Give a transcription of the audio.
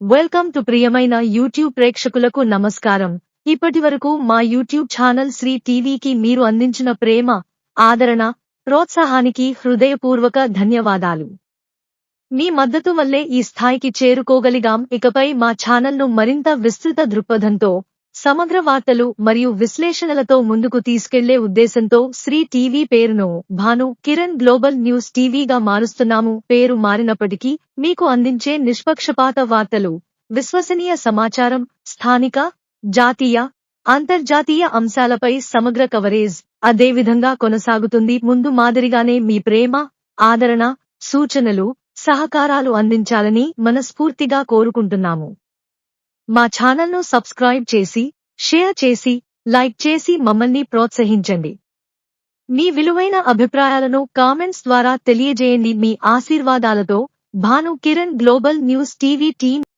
Welcome to ప్రియమైన YouTube ప్రేక్షకులకు నమస్కారం. ఇప్పటివరకు మా యూట్యూబ్ ఛానల్ శ్రీ టీవీకి మీరు అందించిన ప్రేమ ఆదరణ ప్రోత్సాహానికి హృదయపూర్వక ధన్యవాదాలు. మీ మద్దతు వల్లే ఈ స్థాయికి చేరుకోగలిగాం. ఇకపై మా ఛానల్ను మరింత విస్తృత దృక్పథంతో సమగ్ర వార్తలు మరియు విశ్లేషణలతో ముందుకు తీసుకెళ్ళే ఉద్దేశంతో శ్రీ టీవీ పేరును భాను కిరణ్ గ్లోబల్ న్యూస్ టీవీగా మారుస్తున్నాము పేరు మారినప్పటికీ మీకు అందించే నిష్పక్షపాత వార్తలు విశ్వసనీయ సమాచారం స్థానిక జాతీయ అంతర్జాతీయ అంశాలపై సమగ్ర కవరేజ్ అదేవిధంగా కొనసాగుతుంది. ముందు మాదిరిగానే మీ ప్రేమ ఆదరణ సూచనలు సహకారాలు అందించాలని మనస్ఫూర్తిగా కోరుకుంటున్నాము. మా ఛానల్ను సబ్స్క్రైబ్ చేసి షేర్ చేసి లైక్ చేసి మమ్మల్ని ప్రోత్సహించండి. మీ విలువైన అభిప్రాయాలను కామెంట్స్ ద్వారా తెలియజేయండి. మీ ఆశీర్వాదాలతో Bhanu Kiran global news TV team